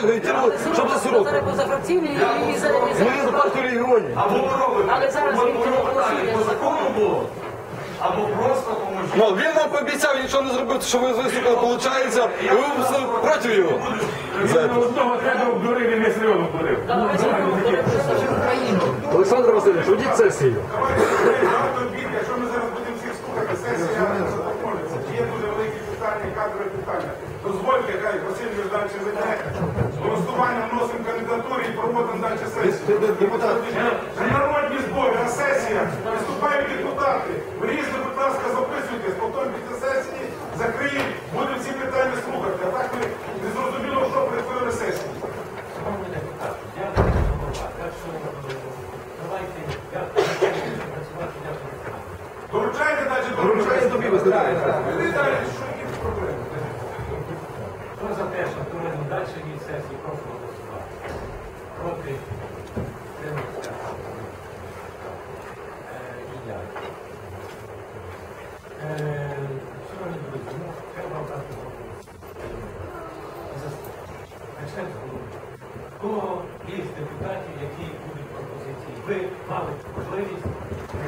щоб за і і за Ми за партію регіонів. Або ви робите Але зараз він не голосує. по закону було, або просто поможіть. Ну, він нам пообіцяв, нічого не зробив, що ви виступили, виходить, і ви виступили проти його. Одного треба обдурив, він весь район обдурив. Олександр Васильович, ведіть сесію. Якщо ми зараз будемо всіх слухати, сесія заповниться. Є дуже великі питання, кадрові питання. Дозвольте, хай Василь Юрійович далі зайде. Голосування вносимо кандидатури і проводимо далі сесію. На народні збори, на сесіях виступають депутати. Ви різно, будь ласка, записуйтесь, потім після сесії закриємо, будемо ці питання слухати. А так ми не зрозуміло, що перетворили сесію. Доручайте далі, доручайте тобі виступаєте. Ви далі, що які проблеми? Хто за те, що проведемо далі від сесії, прошу голосувати. Проти Тимося. І я. Е, Шановні друзі, ну, треба обрати голову. Почнемо з голови. Кого є з депутатів, які будуть пропозиції? Ви мали можливість е,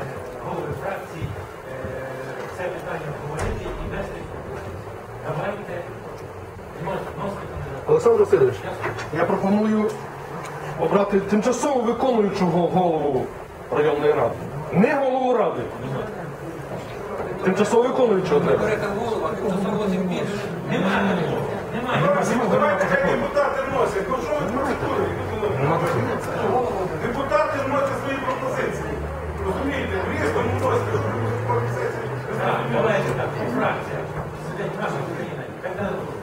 е, голови фракцій е, це питання обговорити і внести пропозиції. Давайте носити. Олександр Васильович, Я пропоную обрати тимчасово виконуючого голову районної ради. Не голову ради. Тимчасово виконуючого треба. Давайте хай депутати вносять. Ну що ви процедури? Депутати вносять свої пропозиції. Розумієте, в різному вносять, що ви пропозиції. Так, Давайте так, фракція. Сидить наша Україна. Кандидатура.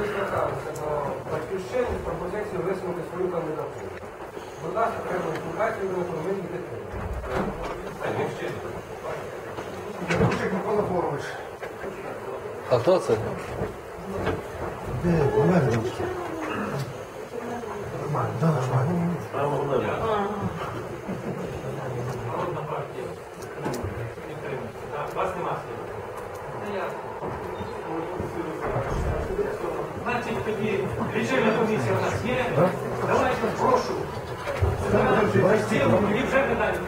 Ми зверталися до батьківщини з пропозицією висунути свою кандидатуру. Будь ласка, треба консультацію, ми повинні підтримати. Доручик Микола Борович. А хто це? Народна партія. Підтримується. Так, Вас нема слів. Значить, тоді лічильна комісія у нас є. Давайте, прошу. Всі вже питання.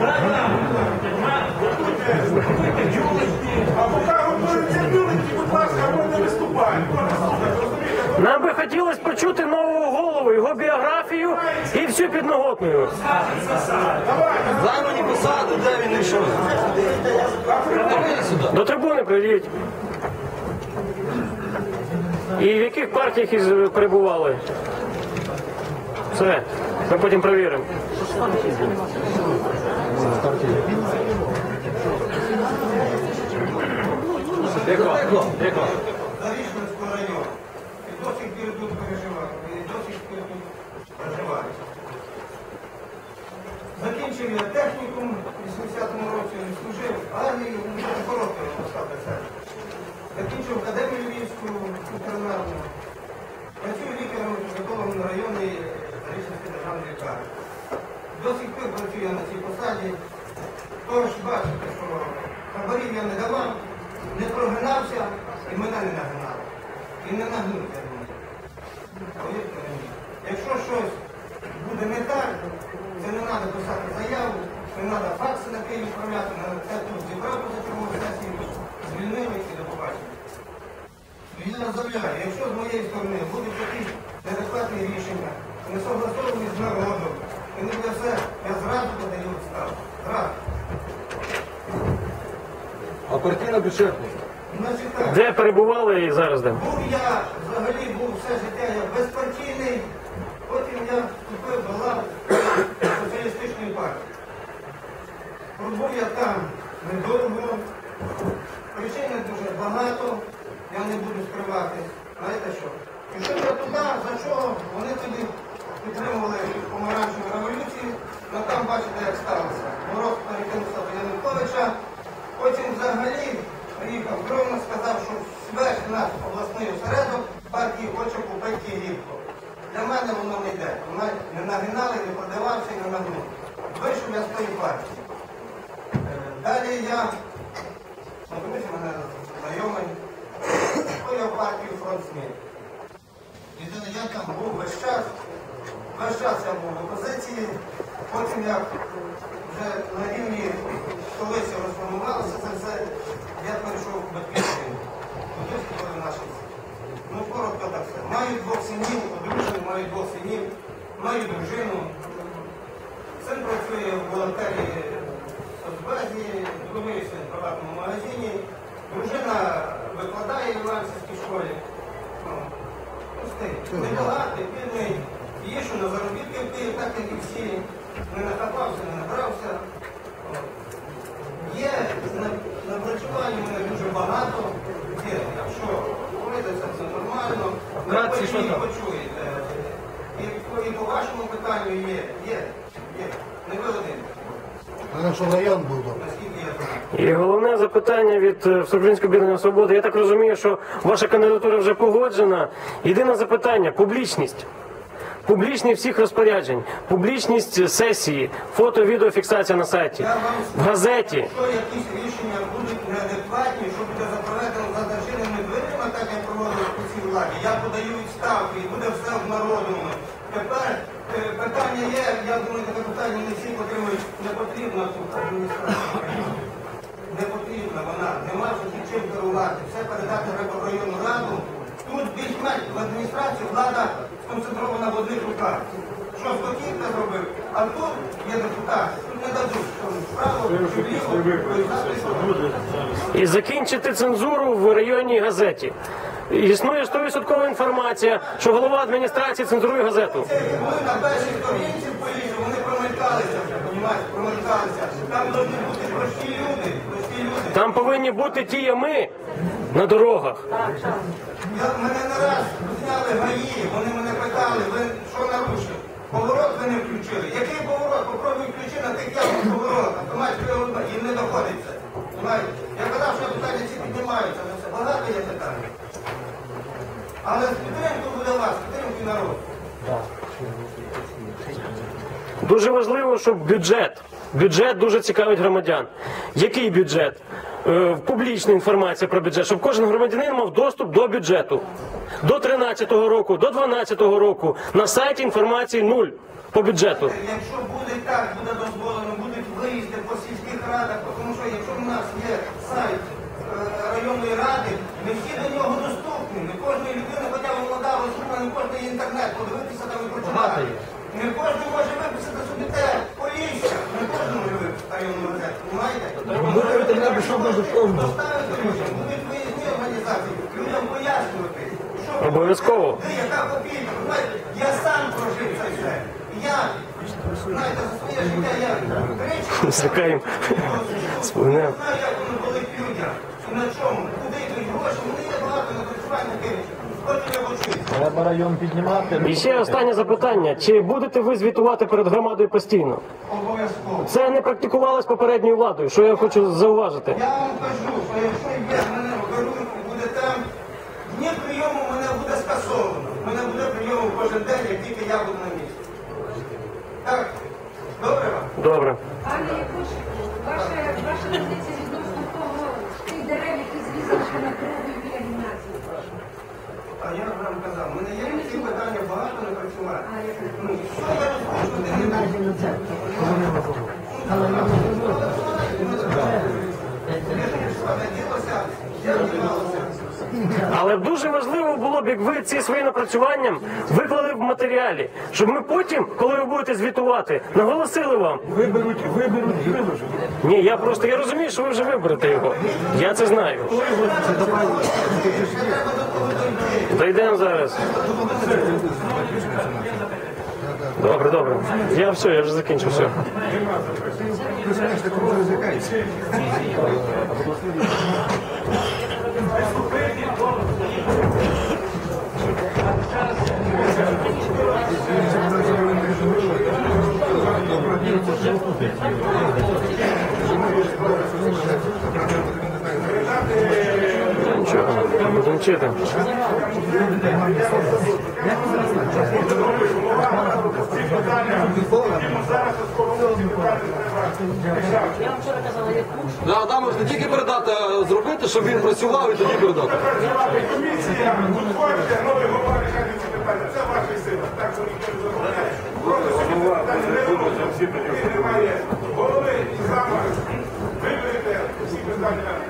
А поки хотілося почути нового голову, його біографію і всю підноготну. Займані посади, де він сюди. До трибуни прийдіть. І в яких партіях із перебували? Все, ми потім перевіримо. Зарічненського району. І до сих пір тут переживаю. І до сих пір тут проживаю. Закінчив я технікум в 80-му році служив в армії, ну, коротко постав це. Закінчив академію Львівську ветеринарну. Працюю лікарем в районі Зарічненської державної лікарні. До сих пір працюю я на цій посаді. Тож бачите, що хабарів я не давав, не прогинався і мене не нагинали. І не нагнуть, я думаю. Повірте мені. Якщо щось буде не так, це не треба писати заяву, не треба факси на Київ відправляти, на це тут зібрав за чергову сесію, звільнили і до побачення. Я заявляю, якщо з моєї сторони будуть якісь неадекватні рішення, не согласовані з народом, і не для все, я зразу подаю відставку. Зразу. А партійна? Значить так. Де перебували і зараз де? Був я взагалі все життя я безпартійний, потім я вступив до лав соціалістичної партії. Пробув я там недовго, причин дуже багато, я не буду скривати. Знаєте що? Пішов я туди, за що вони тоді підтримували помаранчеву революцію, ну там бачите, як сталося. Мороз перекинувся до потім взагалі приїхав Громов, сказав, що весь наш обласний осередок партії хоче купити Київку. Для мене воно не йде. Вона не нагинали, не продавався і не нагнув. Вийшов я з тої партії. Е, Далі я, ну, мене знайомий, я партію фронт змін. Єдине, я там був весь час, весь час я був в опозиції, потім як вже на рівні столиці розформувалося це все, я перейшов в батьківщину. Тут були наші. Ну, коротко так все. Маю двох синів, одружений, маю двох синів, маю дружину. Син працює в волонтері соцбазі, другий в приватному магазині. Дружина викладає в Іванцівській школі. Ну, Пустий. Небагатий, бідний. Є, на заробітки в Київ, так як і всі. Не нахапався, не набрався. Є на- напрацювання мене дуже багато. Є, якщо говорити, це все нормально. Ви почуєте, почуєте. І, по- і по вашому питанню є, є, є. Не ви один. Наскільки я знаю. І головне запитання від е, Всеукраїнського об'єднання свободи. Я так розумію, що ваша кандидатура вже погоджена. Єдине запитання публічність. Публічність всіх розпоряджень, публічність сесії, фото, відеофіксація на сайті, в газеті. Якщо якісь рішення будуть неадекватні, що буде запроведено за державними дверима, так як проводили по цій владі, я подаю відставки і буде все обнародовано. Тепер е, питання є, я думаю, таке питання не всі отримують, не потрібна тут адміністрація. Не потрібна вона, нема чим керувати. Все передати треба в районну раду. Тут більш-менш в адміністрації влада сконцентрована в одних руках. Що те зробив. А тут є депутати, тут не дадуть. що І закінчити цензуру в районній газеті. Існує 100% інформація, що голова адміністрації цензурує газету. Вони на першій сторінці поліції, вони промелькалися промелькалися. Там повинні бути прості люди, прості люди. Там повинні бути ті ями на дорогах. Мене не раз зняли гаї, вони мене питали, ви що нарушили? Поворот ви не включили. Який поворот? Попробуй включи на тих ямах поворот. Автоматський поворот, їм не доходиться. Я казав, що питання ці піднімаються, але все багато є питань. Але з підтримкою буде вас, підтримкою народу. Дуже важливо, щоб бюджет. Бюджет дуже цікавить громадян. Який бюджет? Е, Публічна інформація про бюджет, щоб кожен громадянин мав доступ до бюджету. До 13-го року, до 12-го року на сайті інформації нуль по бюджету. Якщо буде так, буде дозволено, будуть виїзди по сільських радах, тому що якщо в нас є сайт е, районної ради, ми всі до нього доступні. Не кожної людини, хоча б молода, розумна, не кожен є інтернет, подивитися там і прочитати. Не кожен може виписати собі те полісся. Не кожен може виписати районну газету, розумієте? Пояснювати, що Обов'язково. ти, яка копійка, я сам прожив це все. Я, знаєте, за своє життя я Злякаємо. Споминаємо. знаю, як воно болить людям. На чому, куди йдуть гроші, вони є багато на працювання киричі. Хочу я почути. І ще останнє запитання: чи будете ви звітувати перед громадою постійно? Це не практикувалось попередньою владою, що я хочу зауважити. Я вам кажу, що якщо є, мене беруть і буде там, дні прийому мене буде скасовано. Мене буде прийом кожен день, як тільки я буду на місці. Так, добре вам? Добре. Пане Якуш, ваша, ваша позиція відносно того, тих дерев, які зрізали на крові. А я вам казав, у мене є ці питання багато не працювати. Ну, що я розпочну? Але дуже важливо було б, як ви ці свої напрацювання виклали в матеріалі, щоб ми потім, коли ви будете звітувати, наголосили вам. Виберуть, виберуть виложать. Ні, я просто я розумію, що ви вже виберете його. Я це знаю. Дійдемо зараз. Добре, добре. Я все, я вже закінчив все. Нічого, будемо я вам вчора казала, я тільки передати а зробити, щоб він працював і тоді передати. Комісія, утворюйте нові голови це питання. Це ваша сила. Так що ніхто не забороняє. Просто сьогодні не було. І немає голови і замах. Виберете всі питання.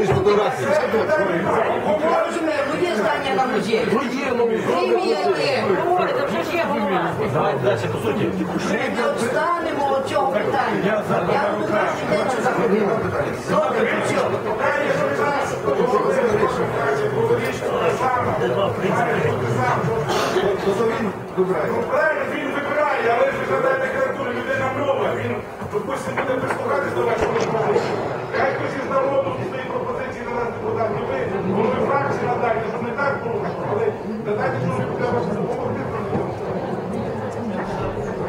Ніж фотографії. Ну є здання на музеї. Ну є, ну. Говорите, вже ж є голова. Давайте далі по суті. Ми не встанемо від цього питання. Я буду перший день що заходив. Добре, все. Ну правильно, він вибирає, але ж задає декларатуру, людина нова, він, допустим, буде прислухатись до вашого розмови. Хай хтось із народу свої пропозиції на нас депутат, не ви, голови фракції надайте, щоб не так було, але надайте, що не треба допомогти.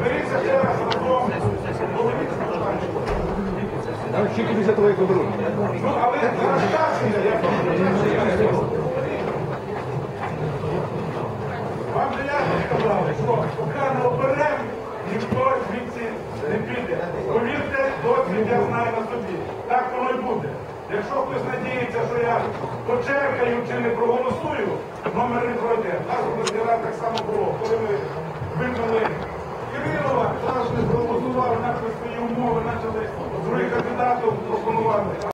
Беріться ще раз разом, головіться питання. Тільки після того, як оберуть. Вам же ясно сказали, що поки не ніхто звідси не піде. Повірте, досвід я знаю на собі. Так воно й буде. Якщо хтось надіється, що я почеркаю чи не проголосую, номер не пройде. Нас у Рад так само було, коли ми виконали Кирилова, наш не проголосував, почали свої умови, почали других кандидатів пропонувати.